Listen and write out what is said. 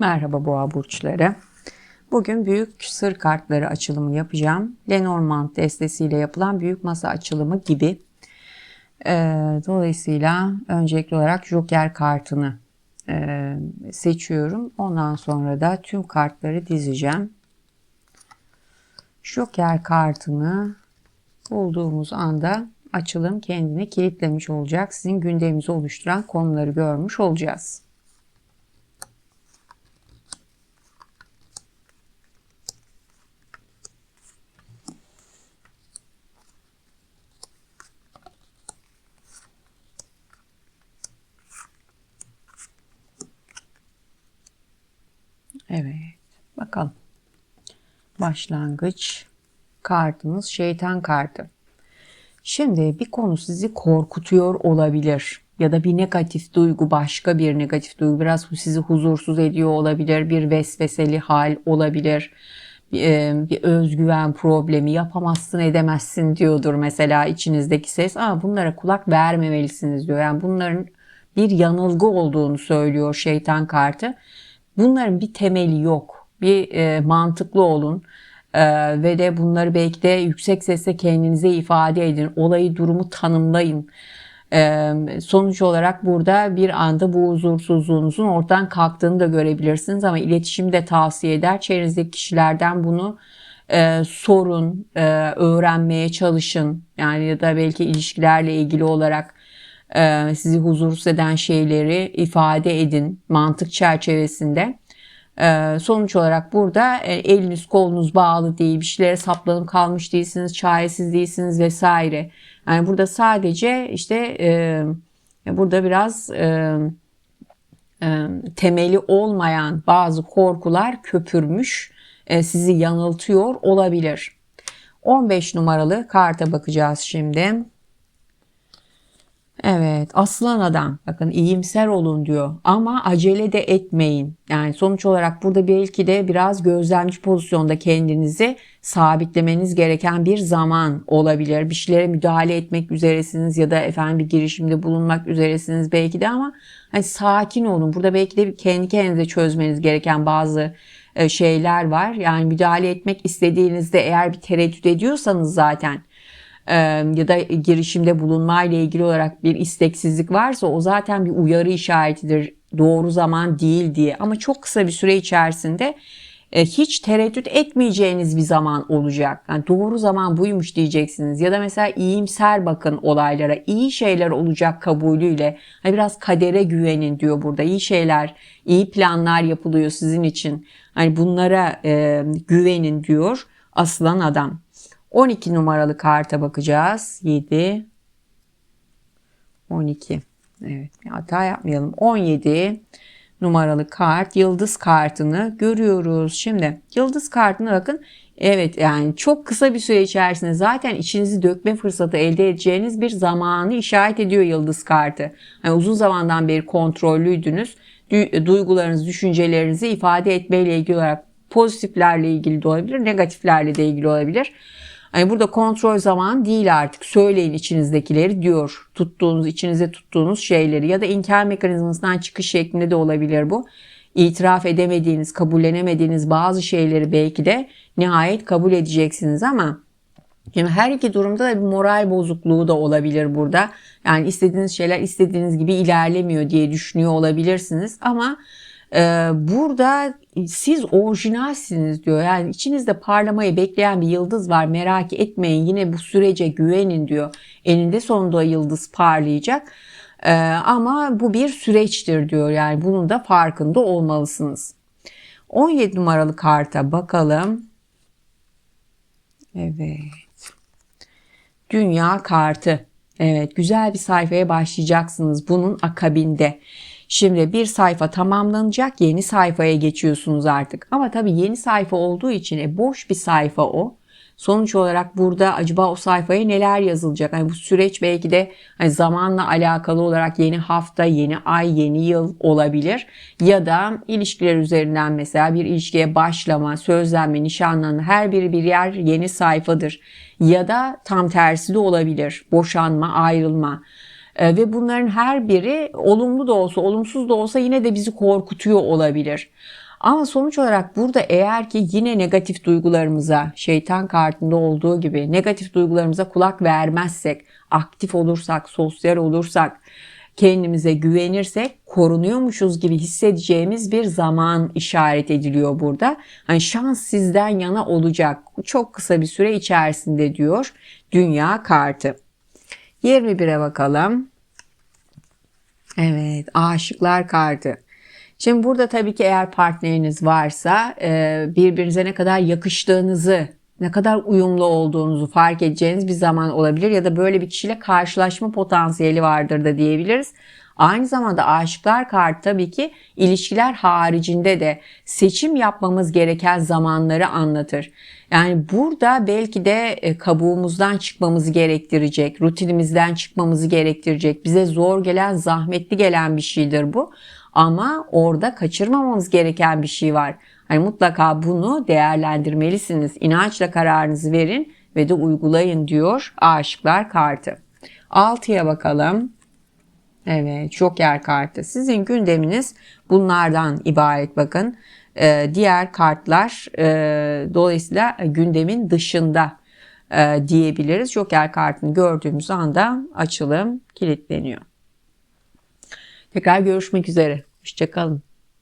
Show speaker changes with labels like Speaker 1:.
Speaker 1: Merhaba boğa burçları. Bugün büyük sır kartları açılımı yapacağım. Lenormand destesiyle yapılan büyük masa açılımı gibi. Ee, dolayısıyla öncelikli olarak Joker kartını e, seçiyorum. Ondan sonra da tüm kartları dizeceğim. Joker kartını bulduğumuz anda açılım kendini kilitlemiş olacak. Sizin gündeminizi oluşturan konuları görmüş olacağız. Evet. Bakalım. Başlangıç kartımız şeytan kartı. Şimdi bir konu sizi korkutuyor olabilir ya da bir negatif duygu başka bir negatif duygu biraz sizi huzursuz ediyor olabilir bir vesveseli hal olabilir bir, e, bir özgüven problemi yapamazsın edemezsin diyordur mesela içinizdeki ses ama bunlara kulak vermemelisiniz diyor yani bunların bir yanılgı olduğunu söylüyor şeytan kartı bunların bir temeli yok bir e, mantıklı olun ee, ve de bunları belki de yüksek sesle kendinize ifade edin. Olayı, durumu tanımlayın. Ee, sonuç olarak burada bir anda bu huzursuzluğunuzun ortadan kalktığını da görebilirsiniz ama iletişimi de tavsiye eder. Çevrenizdeki kişilerden bunu e, sorun, e, öğrenmeye çalışın. Yani ya da belki ilişkilerle ilgili olarak e, sizi huzursuz eden şeyleri ifade edin mantık çerçevesinde. Ee, sonuç olarak burada e, eliniz kolunuz bağlı değil, bir şeylere saplanıp kalmış değilsiniz, çaresiz değilsiniz vesaire. Yani burada sadece işte e, burada biraz e, e, temeli olmayan bazı korkular köpürmüş, e, sizi yanıltıyor olabilir. 15 numaralı karta bakacağız şimdi. Evet aslan adam bakın iyimser olun diyor ama acele de etmeyin. Yani sonuç olarak burada belki de biraz gözlemci pozisyonda kendinizi sabitlemeniz gereken bir zaman olabilir. Bir şeylere müdahale etmek üzeresiniz ya da efendim bir girişimde bulunmak üzeresiniz belki de ama hani sakin olun. Burada belki de kendi kendinize çözmeniz gereken bazı e, şeyler var. Yani müdahale etmek istediğinizde eğer bir tereddüt ediyorsanız zaten ya da girişimde bulunma ile ilgili olarak bir isteksizlik varsa o zaten bir uyarı işaretidir. Doğru zaman değil diye ama çok kısa bir süre içerisinde hiç tereddüt etmeyeceğiniz bir zaman olacak. Yani doğru zaman buymuş diyeceksiniz. Ya da mesela iyimser bakın olaylara. iyi şeyler olacak kabulüyle. Hani biraz kadere güvenin diyor burada. İyi şeyler, iyi planlar yapılıyor sizin için. Hani bunlara e, güvenin diyor aslan adam. 12 numaralı karta bakacağız. 7 12 Evet hata yapmayalım. 17 numaralı kart yıldız kartını görüyoruz. Şimdi yıldız kartına bakın. Evet yani çok kısa bir süre içerisinde zaten içinizi dökme fırsatı elde edeceğiniz bir zamanı işaret ediyor yıldız kartı. Yani uzun zamandan beri kontrollüydünüz. Duygularınızı, düşüncelerinizi ifade etmeyle ilgili olarak pozitiflerle ilgili de olabilir, negatiflerle de ilgili olabilir. Hani burada kontrol zaman değil artık. Söyleyin içinizdekileri diyor. Tuttuğunuz, içinize tuttuğunuz şeyleri ya da inkar mekanizmasından çıkış şeklinde de olabilir bu. İtiraf edemediğiniz, kabullenemediğiniz bazı şeyleri belki de nihayet kabul edeceksiniz ama Şimdi her iki durumda da bir moral bozukluğu da olabilir burada. Yani istediğiniz şeyler istediğiniz gibi ilerlemiyor diye düşünüyor olabilirsiniz ama burada siz orijinalsiniz diyor. Yani içinizde parlamayı bekleyen bir yıldız var. Merak etmeyin yine bu sürece güvenin diyor. Eninde sonunda yıldız parlayacak. Ee, ama bu bir süreçtir diyor. Yani bunun da farkında olmalısınız. 17 numaralı karta bakalım. Evet. Dünya kartı. Evet güzel bir sayfaya başlayacaksınız bunun akabinde. Şimdi bir sayfa tamamlanacak yeni sayfaya geçiyorsunuz artık. Ama tabii yeni sayfa olduğu için e, boş bir sayfa o. Sonuç olarak burada acaba o sayfaya neler yazılacak? Hani bu süreç belki de hani zamanla alakalı olarak yeni hafta, yeni ay, yeni yıl olabilir. Ya da ilişkiler üzerinden mesela bir ilişkiye başlama, sözlenme, nişanlanma her biri bir yer yeni sayfadır. Ya da tam tersi de olabilir. Boşanma, ayrılma. Ee, ve bunların her biri olumlu da olsa olumsuz da olsa yine de bizi korkutuyor olabilir. Ama sonuç olarak burada eğer ki yine negatif duygularımıza, şeytan kartında olduğu gibi negatif duygularımıza kulak vermezsek, aktif olursak, sosyal olursak, kendimize güvenirsek korunuyormuşuz gibi hissedeceğimiz bir zaman işaret ediliyor burada. Hani şans sizden yana olacak. Çok kısa bir süre içerisinde diyor dünya kartı. 21'e bakalım. Evet, aşıklar kartı. Şimdi burada tabii ki eğer partneriniz varsa e, birbirinize ne kadar yakıştığınızı, ne kadar uyumlu olduğunuzu fark edeceğiniz bir zaman olabilir ya da böyle bir kişiyle karşılaşma potansiyeli vardır da diyebiliriz. Aynı zamanda aşıklar kartı tabii ki ilişkiler haricinde de seçim yapmamız gereken zamanları anlatır. Yani burada belki de e, kabuğumuzdan çıkmamızı gerektirecek, rutinimizden çıkmamızı gerektirecek, bize zor gelen, zahmetli gelen bir şeydir bu. Ama orada kaçırmamamız gereken bir şey var. Hani mutlaka bunu değerlendirmelisiniz. İnançla kararınızı verin ve de uygulayın diyor aşıklar kartı. 6'ya bakalım. Evet, Joker kartı. Sizin gündeminiz bunlardan ibaret bakın. Ee, diğer kartlar e, dolayısıyla gündemin dışında e, diyebiliriz. Joker kartını gördüğümüz anda açılım kilitleniyor. Tekrar görüşmek üzere. Hoşçakalın.